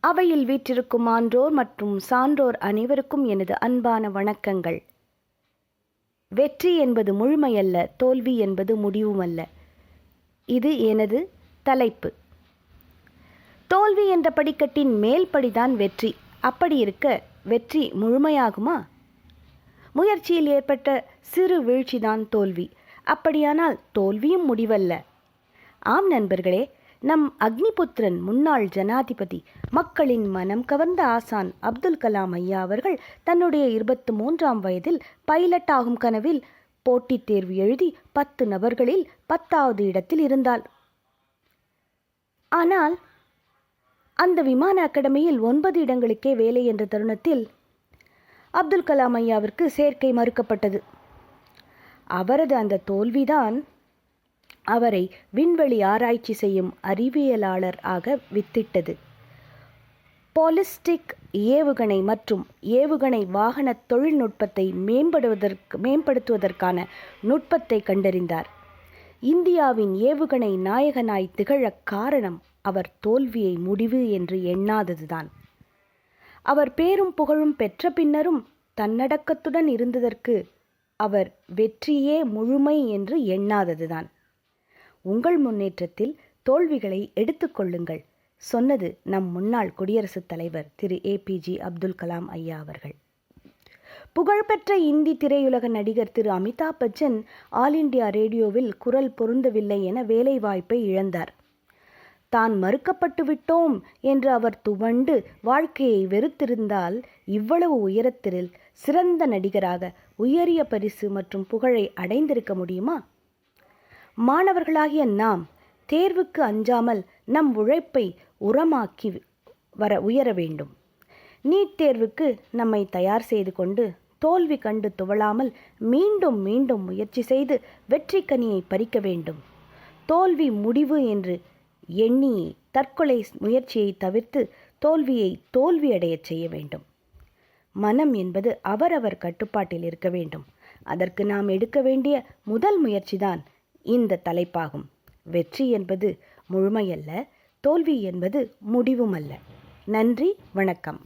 அவையில் வீற்றிருக்கும் ஆன்றோர் மற்றும் சான்றோர் அனைவருக்கும் எனது அன்பான வணக்கங்கள். வெற்றி என்பது முழுமையல்ல தோல்வி என்பது முடிவுமல்ல. இது எனது தலைப்பு. தோல்வி என்ற படிக்கட்டின் மேல் படிதான் வெற்றி. அப்படி இருக்க வெற்றி முழுமையாகுமா? முயற்சியில் ஏற்பட்ட சிறு வீழ்ச்சிதான் தோல்வி. அப்படியானால் தோல்வியும் முடிவல்ல. ஆம் நண்பர்களே நம் அக்னிபுத்திரன் முன்னாள் ஜனாதிபதி மக்களின் மனம் கவர்ந்த ஆசான் அப்துல் கலாம் ஐயா அவர்கள் தன்னுடைய இருபத்து மூன்றாம் வயதில் பைலட் ஆகும் கனவில் போட்டித் தேர்வு எழுதி பத்து நபர்களில் பத்தாவது இடத்தில் இருந்தால் ஆனால் அந்த விமான அகாடமியில் ஒன்பது இடங்களுக்கே வேலை என்ற தருணத்தில் அப்துல் கலாம் ஐயாவிற்கு சேர்க்கை மறுக்கப்பட்டது. அவரது அந்த தோல்விதான் அவரை விண்வெளி ஆராய்ச்சி செய்யும் அறிவியலாளர் ஆக வித்திட்டது. பாலிஸ்டிக் ஏவுகணை மற்றும் ஏவுகணை வாகன தொழில்நுட்பத்தை மேம்படுவதற்கு மேம்படுத்துவதற்கான நுட்பத்தை கண்டறிந்தார். இந்தியாவின் ஏவுகணை நாயகனாய் திகழ காரணம் அவர் தோல்வியை முடிவு என்று எண்ணாததுதான். அவர் பேரும் புகழும் பெற்ற பின்னரும் தன்னடக்கத்துடன் இருந்ததற்கு அவர் வெற்றியே முழுமை என்று எண்ணாததுதான். உங்கள் முன்னேற்றத்தில் தோல்விகளை எடுத்துக்கொள்ளுங்கள் சொன்னது நம் முன்னாள் குடியரசுத் தலைவர் திரு. ஏபிஜி அப்துல் கலாம் ஐயா அவர்கள். புகழ்பெற்ற இந்தி திரையுலக நடிகர் திரு. அமிதாப் பச்சன் ஆல் இண்டியா ரேடியோவில் குரல் பொருந்தவில்லை என வேலைவாய்ப்பை இழந்தார். தான் மறுக்கப்பட்டு விட்டோம் என்று அவர் துவண்டு வாழ்க்கையை வெறுத்திருந்தால் இவ்வளவு உயரத்தில் சிறந்த நடிகராக உயரிய பரிசு மற்றும் புகழை அடைந்திருக்க முடியுமா? மாணவர்களாகிய நாம் தேர்வுக்கு அஞ்சாமல் நம் உழைப்பை உரமாக்கி வர உயர வேண்டும். நீட் தேர்வுக்கு நம்மை தயார் செய்து கொண்டு தோல்வி கண்டு துவளாமல் மீண்டும் மீண்டும் முயற்சி செய்து வெற்றி கனியை பறிக்க வேண்டும். தோல்வி முடிவு என்று எண்ணி தற்கொலை முயற்சியை தவிர்த்து தோல்வியை தோல்வியடையச் செய்ய வேண்டும். மனம் என்பது அவரவர் கட்டுப்பாட்டில் இருக்க வேண்டும். அதற்கு நாம் எடுக்க வேண்டிய முதல் முயற்சிதான் இந்த தலைப்பாகும். வெற்றி என்பது முழுமையல்ல தோல்வி என்பது முடிவுமல்ல. நன்றி வணக்கம்.